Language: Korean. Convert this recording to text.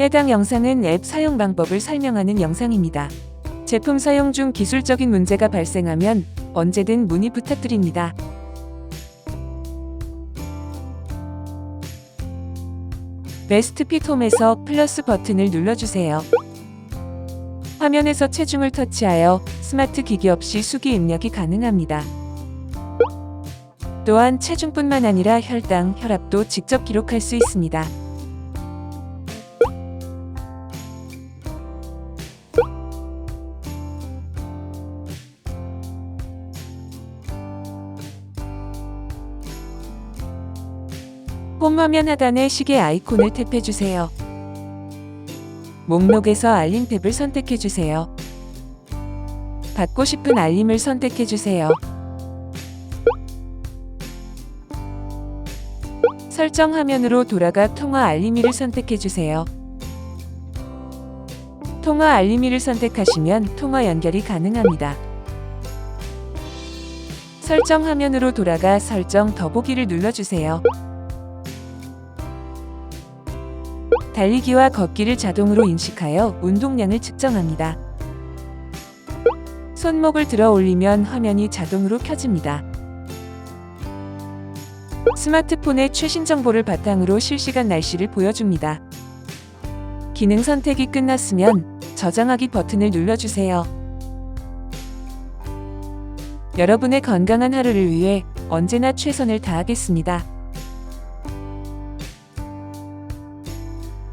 해당 영상은 앱 사용 방법을 설명하는 영상입니다. 제품 사용 중 기술적인 문제가 발생하면 언제든 문의 부탁드립니다. 베스트 핏 홈에서 플러스 버튼을 눌러주세요. 화면에서 체중을 터치하여 스마트 기기 없이 수기 입력이 가능합니다. 또한 체중뿐만 아니라 혈당, 혈압도 직접 기록할 수 있습니다. 홈 화면 하단의 시계 아이콘을 탭해주세요. 목록에서 알림 탭을 선택해주세요. 받고 싶은 알림을 선택해주세요. 설정 화면으로 돌아가 통화 알림이를 선택해주세요. 통화 알림이를 선택하시면 통화 연결이 가능합니다. 설정 화면으로 돌아가 설정 더보기를 눌러주세요. 달리기와 걷기를 자동으로 인식하여 운동량을 측정합니다. 손목을 들어 올리면 화면이 자동으로 켜집니다. 스마트폰의 최신 정보를 바탕으로 실시간 날씨를 보여줍니다. 기능 선택이 끝났으면 저장하기 버튼을 눌러주세요. 여러분의 건강한 하루를 위해 언제나 최선을 다하겠습니다.